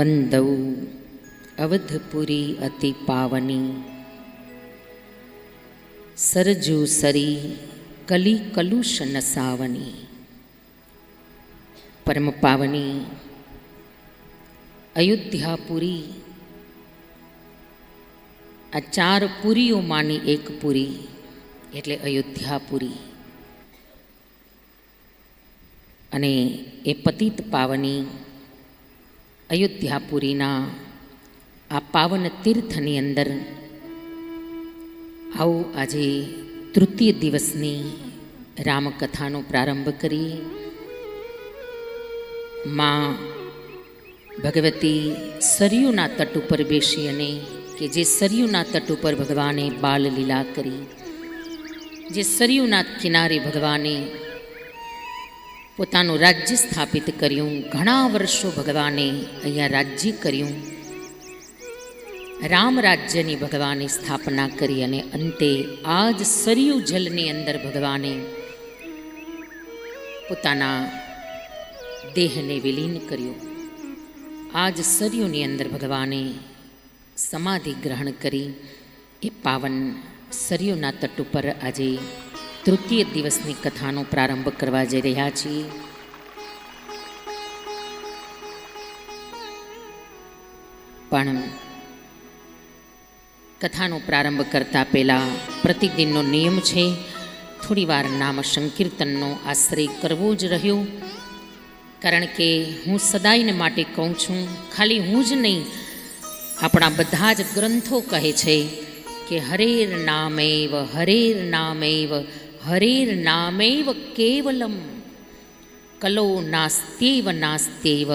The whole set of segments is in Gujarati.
બંધૌ અવધપુરી અતિ પાવની સરજુ સરી કલી કલુષ નસાવની પરમ પાવની અયોધ્યાપુરી આ ચાર પુરીઓમાંની એક પુરી એટલે અયોધ્યાપુરી. અને એ પતિત પાવની અયોધ્યાપુરીના આ પાવન તીર્થની અંદર આવું આજે તૃતીય દિવસની રામકથાનો પ્રારંભ કરી માં ભગવતી સરયુના તટ ઉપર બેસી અને કે જે સરયુના તટ ઉપર ભગવાને બાલ લીલા કરી, જે સરયુના કિનારે ભગવાને પોતાનું રાજ્ય સ્થાપિત કર્યું. ઘણા વર્ષો ભગવાને અહીંયા રાજ્ય કર્યું. રામ રાજ્યની ભગવાને સ્થાપના કરી અને અંતે આ જ સરયુ જલની અંદર ભગવાને પોતાના દેહને વિલીન કર્યો. આ જ સરયુની અંદર ભગવાને સમાધિ ગ્રહણ કરી. એ પાવન સરયુના તટ ઉપર આજે તૃતીય દિવસની કથાનો પ્રારંભ કરવા જઈ રહ્યા છીએ. પણ કથાનો પ્રારંભ કરતા પહેલાં પ્રતિદિનનો નિયમ છે થોડી વાર નામ સંકીર્તનનો આશ્રય કરવો જ રહ્યો. કારણ કે હું સદાયને માટે કહું છું, ખાલી હું જ નહીં, આપણા બધા જ ગ્રંથો કહે છે કે હરેર નામેવ હરેર નામેવ હરેર કેવલમ કલો નાસ્તેવ નાસ્તેવ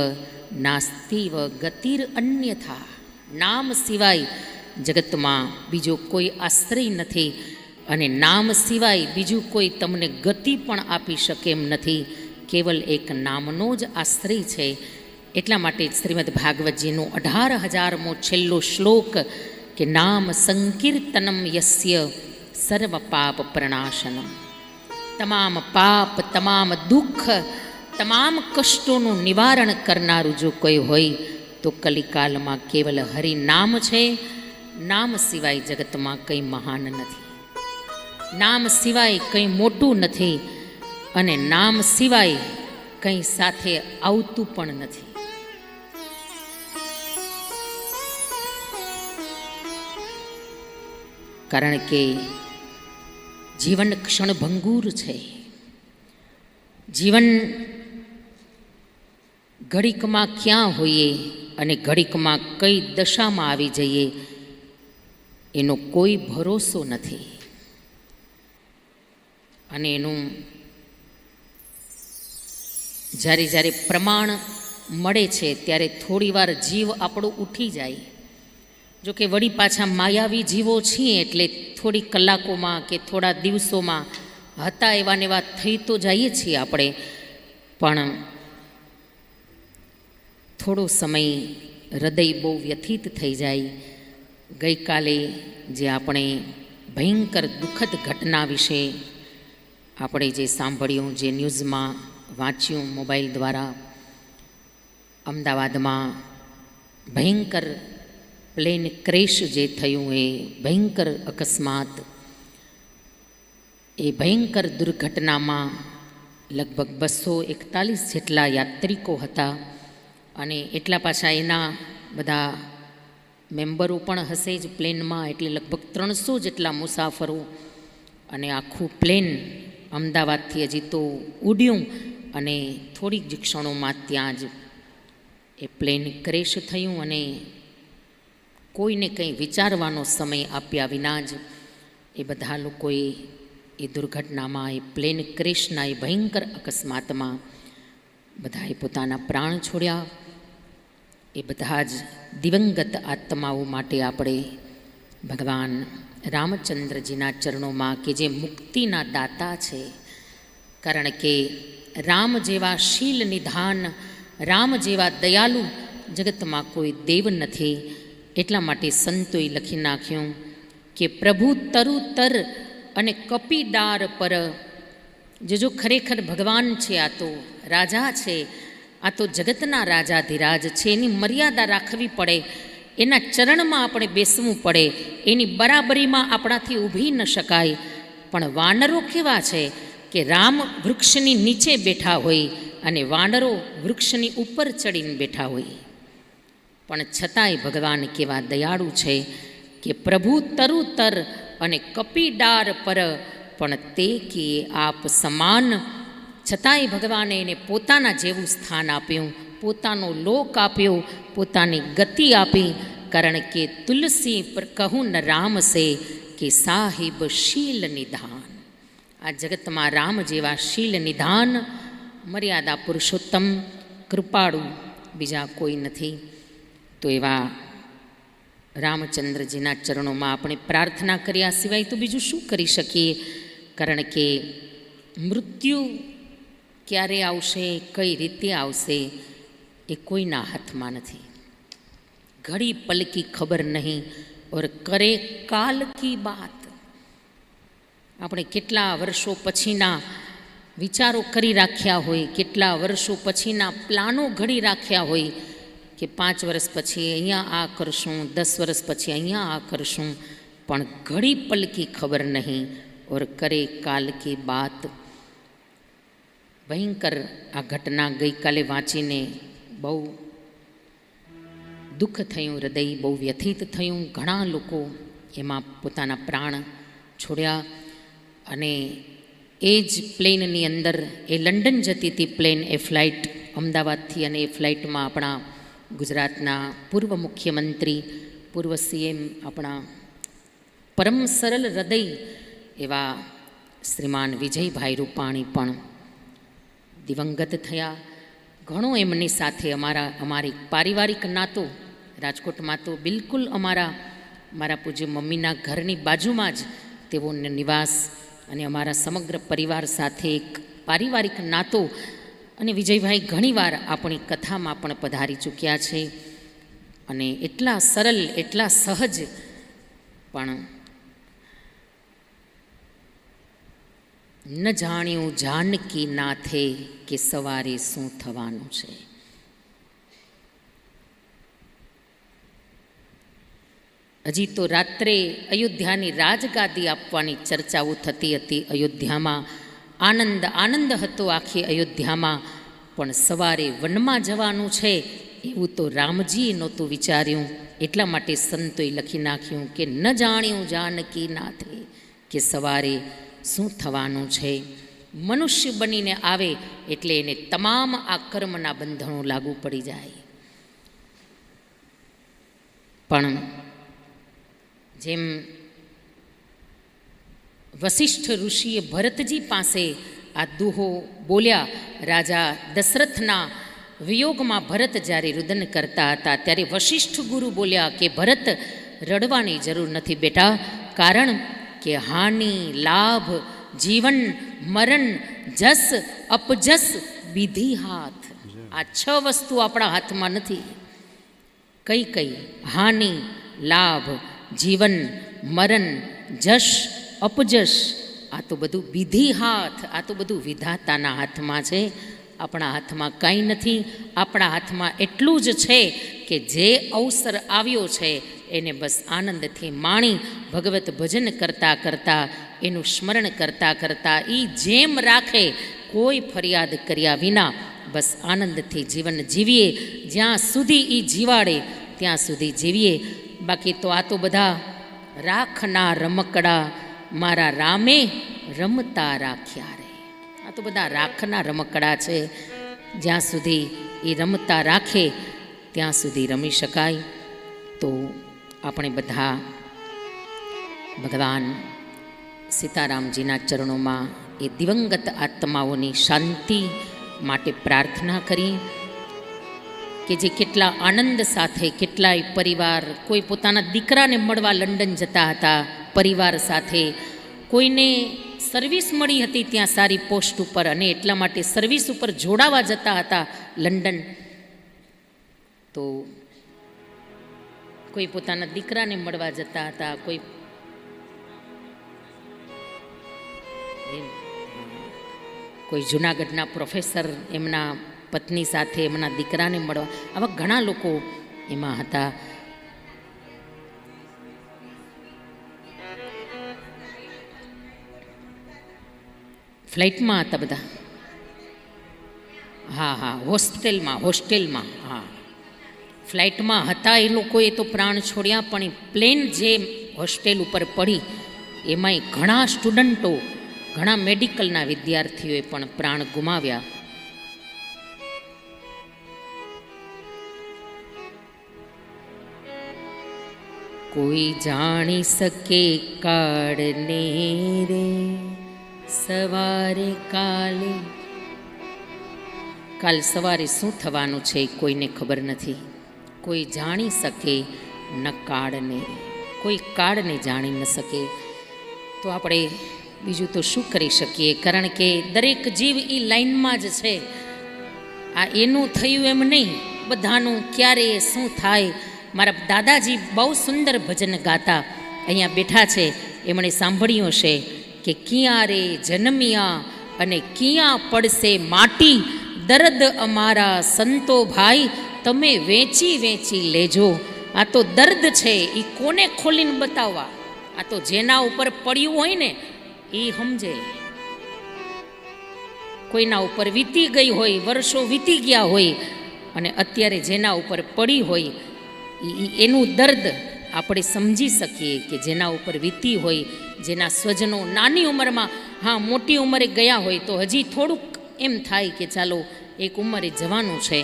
નાસ્તિવ ગતિર અન્યથા નામ સિવાય જગતમાં બીજો કોઈ આશ્રય નથી અને નામ સિવાય બીજું કોઈ તમને ગતિ પણ આપી શકે એમ નથી કેવલ એક નામનો જ આશ્રય છે એટલા માટે શ્રીમદ ભાગવતજીનો અઢાર હજારમો છેલ્લો શ્લોક કે નામ સંકીર્તનમ યસ્ય સર્વ પાપ પ્રણાશનમ તમામ પાપ તમામ દુઃખ તમામ કષ્ટોનું નિવારણ કરનારું જો કોઈ હોય તો કલિકાલમાં કેવલ હરિનામ છે નામ સિવાય જગતમાં કંઈ મહાન નથી નામ સિવાય કંઈ મોટું નથી અને નામ સિવાય કંઈ સાથે આવતું પણ નથી કારણ કે જીવન ક્ષણભંગુર છે. જીવન ઘડીકમાં ક્યાં હોઈએ અને ઘડીકમાં કઈ દશામાં આવી જઈએ, એનો કોઈ ભરોસો નથી. અને એનું જ્યારે જ્યારે પ્રમાણ મળે છે, ત્યારે થોડીવાર જીવ આપણો ઉઠી જાય. જો કે વળી પાછા માયાવી જીવો છીએ એટલે થોડી કલાકોમાં કે થોડા દિવસોમાં હતા એવા ને એવા થઈ તો જઈએ છીએ આપણે. પણ થોડો સમય હૃદય બહુ વ્યથિત થઈ જાય. ગઈકાલે જે આપણે ભયંકર દુઃખદ ઘટના વિશે આપણે જે સાંભળ્યું, જે ન્યૂઝમાં વાંચ્યું, મોબાઈલ દ્વારા, અમદાવાદમાં ભયંકર પ્લેન ક્રેશ જે થયું એ ભયંકર અકસ્માત. એ ભયંકર દુર્ઘટનામાં લગભગ બસો એકતાલીસ જેટલા યાત્રિકો હતા અને એટલા પાછા એના બધા મેમ્બરો પણ હશે જ પ્લેનમાં એટલે લગભગ ત્રણસો જેટલા મુસાફરો અને આખું પ્લેન અમદાવાદથી હજી તો ઉડ્યું અને થોડીક જ ક્ષણોમાં ત્યાં જ એ પ્લેન ક્રેશ થયું અને કોઈને કંઈ વિચારવાનો સમય આપ્યા વિના જ એ બધા લોકોએ એ દુર્ઘટનામાં, એ પ્લેન ક્રેશના, એ ભયંકર અકસ્માતમાં બધાએ પોતાના પ્રાણ છોડ્યા. એ બધા જ દિવંગત આત્માઓ માટે આપણે ભગવાન રામચંદ્રજીના ચરણોમાં કે જે મુક્તિના દાતા છે, કારણ કે રામ જેવા શીલ નિધાન, રામ જેવા દયાલુ જગતમાં કોઈ દેવ નથી એટલા માટે સંતોએ લખી નાખ્યું કે પ્રભુ તરુતર અને કપિડાર પર જે જો ખરેખર ભગવાન છે, આ તો રાજા છે, આ તો જગતના રાજાધિરાજ છે, એની મર્યાદા રાખવી પડે, એના ચરણમાં આપણે બેસવું પડે, એની બરાબરીમાં આપણાથી ઊભી ન શકાય. પણ વાનરો કેવા છે કે રામ વૃક્ષની નીચે બેઠા હોય અને વાનરો વૃક્ષની ઉપર ચડીને બેઠા હોય? પણ છતાંય ભગવાન કેવા દયાળુ છે કે પ્રભુ તરુતર અને કપીડાર પર પણ તે કે આપ સમાન. છતાંય ભગવાને એને પોતાના જેવું સ્થાન આપ્યું, પોતાનો લોક આપ્યો, પોતાની ગતિ આપી, કારણ કે તુલસી પર કહું ન રામ સે કે સાહિબ શીલ નિધાન. આ જગતમાં રામ જેવા શીલ નિધાન, મર્યાદા પુરુષોત્તમ, કૃપાળુ બીજા કોઈ નથી. તો એવા રામચંદ્રજીના ચરણોમાં આપણે પ્રાર્થના કર્યા સિવાય તો બીજું શું કરી શકીએ? કારણ કે મૃત્યુ ક્યારે આવશે, કઈ રીતે આવશે, એ કોઈના હાથમાં નથી. ઘડી પલકી ખબર નહીં ઓર કરે કાલ કી બાત. આપણે કેટલા વર્ષો પછીના વિચારો કરી રાખ્યા હોય, કેટલા વર્ષો પછીના પ્લાનો ઘડી રાખ્યા હોય કે પાંચ વર્ષ પછી અહીંયા આ કરશું, દસ વર્ષ પછી અહીંયા આ કરશું, પણ ઘડી પલકી ખબર નહીં ઓર કરે કાલ કી બાત. ભયંકર આ ઘટના ગઈકાલે વાંચીને બહુ દુઃખ થયું, હૃદય બહુ વ્યથિત થયું. ઘણા લોકો એમાં પોતાના પ્રાણ છોડ્યા અને એ જ પ્લેનની અંદર, એ લંડન જતી હતી પ્લેન, એ ફ્લાઇટ, અમદાવાદથી અને એ ફ્લાઇટમાં આપણા ગુજરાતના પૂર્વ મુખ્યમંત્રી, પૂર્વ સીએમ આપણા પરમ સરળ હૃદય એવા શ્રીમાન વિજયભાઈ રૂપાણી પણ દિવંગત થયા. ઘણો એમની સાથે અમારા, અમારી પારિવારિક નાતો રાજકોટમાં તો બિલકુલ અમારા, મારા પૂજ્ય મમ્મીના ઘરની બાજુમાં જ તેઓને નિવાસ અને અમારા સમગ્ર પરિવાર સાથે એક પારિવારિક નાતો અને વિજયભાઈ ઘણીવાર આપણી કથામાં પણ પધારી ચૂક્યા છે. અને એટલા સરળ, એટલા સહજ પણ ન જાણ્યું જાનકી નાથે કે સવારે શું થવાનું છે. હજી તો રાત્રે અયોધ્યાની રાજગાદી આપવાની ચર્ચાઓ થતી હતી અયોધ્યામાં. આનંદ આનંદ હતો આખી અયોધ્યામાં. પણ સવારે વનમાં જવાનું છે, એવું તો રામજીએ નહોતું વિચાર્યું. એટલા માટે સંતોએ લખી નાખ્યું કે ન જાણ્યું જાનકી નાથે કે સવારે શું થવાનું છે. મનુષ્ય બનીને આવે એટલે એને તમામ આ કર્મના બંધનો લાગુ પડી જાય. પણ જેમ વશિષ્ઠ ઋષિએ ભરતજી પાસે આ દુહો બોલ્યા, રાજા, દશરથના વિયોગમાં ભરત જ્યારે રુદન કરતા હતા, ત્યારે વશિષ્ઠ ગુરુ બોલ્યા કે, ભરત, રડવાની જરૂર નથી બેટા, કારણ કે હાનિ, લાભ, જીવન, મરણ, જસ, અપજસ, વિધિ હાથ. આ છ વસ્તુ આપણા હાથમાં નથી. કઈ કઈ હાનિ, લાભ, જીવન, મરણ જશ અપજશ. આ તો બધું વિધિ હાથ, આ તો બધું વિધાતાના હાથમાં છે. આપણા હાથમાં કાંઈ નથી, આપણા હાથમાં એટલું જ છે કે જે અવસર આવ્યો છે એને બસ આનંદથી માણી ભગવત ભજન કરતાં કરતાં, એનું સ્મરણ કરતાં કરતાં એ જેમ રાખે, કોઈ ફરિયાદ કર્યા વિના બસ આનંદથી જીવન જીવીએ. જ્યાં સુધી એ જીવાડે, ત્યાં સુધી જીવીએ. બાકી તો આ તો બધા રાખના રમકડા મારા રામે રમતા રાખ્યા રે. આ તો બધા રાખના રમકડા છે. જ્યાં સુધી એ રમતા રાખે, ત્યાં સુધી રમી શકાય. તો આપણે બધા ભગવાન સીતારામજીના ચરણોમાં એ દિવંગત આત્માઓની શાંતિ માટે પ્રાર્થના કરી કે જે કેટલા આનંદ સાથે, કેટલાય પરિવાર કોઈ પોતાના દીકરાને મળવા લંડન જતા હતા પરિવાર સાથે કોઈને સર્વિસ મળી હતી ત્યાં સારી પોસ્ટ ઉપર અને એટલા માટે સર્વિસ ઉપર જોડાવા જતા હતા લંડન. તો કોઈ પોતાના દીકરાને મળવા જતા હતા, કોઈ કોઈ જુનાગઢના પ્રોફેસર એમના પત્ની સાથે એમના દીકરાને મળવા. આવા ઘણા લોકો એમાં હતા. ફ્લાઇટમાં હતા બધા. હા હા, હોસ્ટેલમાં હોસ્ટેલમાં, હા. ફ્લાઇટમાં હતા એ લોકોએ તો પ્રાણ છોડ્યા, પણ પ્લેન જે હોસ્ટેલ ઉપર પડી, એમાંય ઘણા સ્ટુડન્ટો, ઘણા મેડિકલના વિદ્યાર્થીઓએ પણ પ્રાણ ગુમાવ્યા. કોઈ જાણી શકે કાળને રે. સવારે કાલે. કાલ સવારે શું થવાનું છે કોઈને ખબર નથી. કોઈ જાણી શકે ન કાળને. કોઈ કાળને જાણી ન શકે. તો આપણે બીજું તો શું કરી શકીએ? કારણ કે દરેક જીવ એ લાઈનમાં જ છે. આ એનું થયું એમ નહીં. બધાનું ક્યારે શું થાય? મારા દાદાજી બહુ સુંદર ભજન ગાતા. અહીંયા બેઠા છે. એમણે સાંભળ્યું હશે. કે કિયારે જન્મ્યા અને ક્યાં પડશે માટી? દર્દ અમારા સંતો ભાઈ, તમે વેચી વેચી લેજો. આ તો દર્દ છે એ કોને ખોલીને બતાવવા? આ તો જેના ઉપર પડ્યું હોય ને એ સમજે. કોઈના ઉપર વીતી ગઈ હોય, વર્ષો વીતી ગયા હોય, અને અત્યારે જેના ઉપર પડી હોય એનું દર્દ આપણે સમજી શકીએ કે જેના ઉપર વીતી હોય, જેના સ્વજનો નાની ઉંમરમાં, હા, મોટી ઉંમરે ગયા હોય, તો હજી થોડુંક એમ થાય કે ચાલો, એક ઉંમરે જવાનું છે.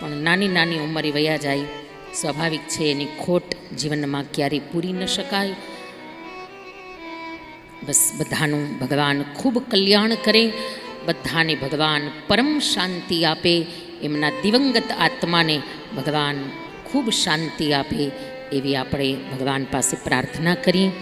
પણ નાની નાની ઉંમરે વયા જાય, સ્વાભાવિક છે એની ખોટ જીવનમાં ક્યારેય પૂરી ન શકાય. બસ બધાનું ભગવાન ખૂબ કલ્યાણ કરે, બધાને ભગવાન પરમ શાંતિ આપે, એમના દિવંગત આત્માને ભગવાન ખૂબ શાંતિ આપે એવી આપણે ભગવાન પાસે પ્રાર્થના કરીએ